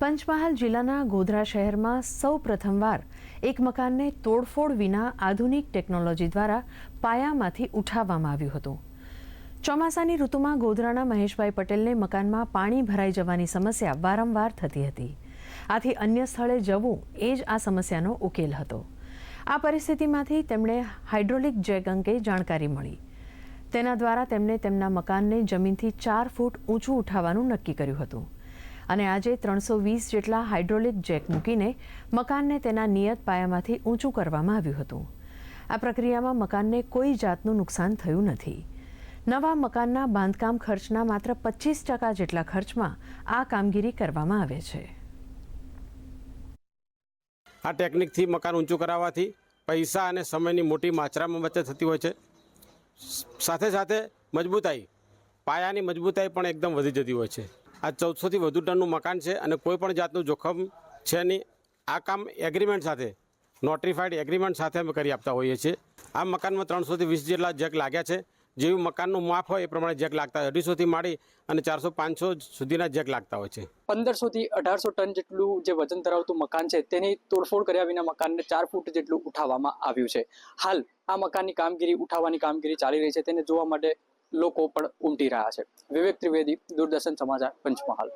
પંચમહાલ જિલ્લાના ગોધરા શહેરમાં સૌ પ્રથમવાર એક મકાનને તોડફોડ વિના આધુનિક ટેકનોલોજી દ્વારા પાયામાંથી ઉઠાવવામાં આવ્યું હતું. ચોમાસાની ઋતુમાં ગોધરાના મહેશભાઈ પટેલને મકાનમાં પાણી ભરાઈ જવાની સમસ્યા વારંવાર થતી હતી. આથી અન્ય સ્થળે જવું એ જ આ સમસ્યાનો ઉકેલ હતો. આ પરિસ્થિતિમાંથી તેમણે હાઇડ્રોલિક જેક અંગે જાણકારી મળી. તેના દ્વારા તેમણે તેમના મકાનને જમીનથી ચાર ફૂટ ઊંચું ઉઠાવવાનું નક્કી કર્યું હતું. અને આજે ત્રણસો વીસ જેટલા હાઇડ્રોલિક જેક મૂકીને મકાનને તેના નિયત પાયામાંથી ઊંચું કરવામાં આવ્યું હતું. આ પ્રક્રિયામાં મકાનને કોઈ જાતનું નુકસાન થયું નથી. નવા મકાનના બાંધકામ ખર્ચના માત્ર પચીસ ટકા જેટલા ખર્ચમાં આ કામગીરી કરવામાં આવે છે. આ ટેકનિકથી મકાન ઊંચું કરાવવાથી પૈસા અને સમયની મોટી માત્રામાં બચત થતી હોય છે. સાથે સાથે મજબૂતાઈ, પાયાની મજબૂતાઈ પણ એકદમ વધી જતી હોય છે. આ ચૌદસોથી વધુ ટનનું મકાન છે અને કોઈ પણ જાતનું જોખમ છે નહીં. આ કામ એગ્રીમેન્ટ સાથે નોટિફાઈડ એગ્રીમેન્ટ સાથે અમે કરી આપતા હોઈએ છીએ. આ મકાનમાં ત્રણસોથી વીસ જેટલા જેક લાગ્યા છે. જેવું મકાનનું માપ હોય એ પ્રમાણે જેક લાગતા હોય. અઢીસોથી માંડી અને ચારસો પાંચસો સુધીના જેક લાગતા હોય છે. પંદરસોથી અઢારસો ટન જેટલું જે વજન ધરાવતું મકાન છે, તેની તોડફોડ કર્યા વિના મકાનને ચાર ફૂટ જેટલું ઉઠાવવામાં આવ્યું છે. હાલ આ મકાનની કામગીરી, ઉઠાવવાની કામગીરી ચાલી રહી છે. તેને જોવા માટે લોકો પણ ઉમટી રહ્યા છે. વિવેક ત્રિવેદી દૂરદર્શન સમાચાર પંચમહાલ.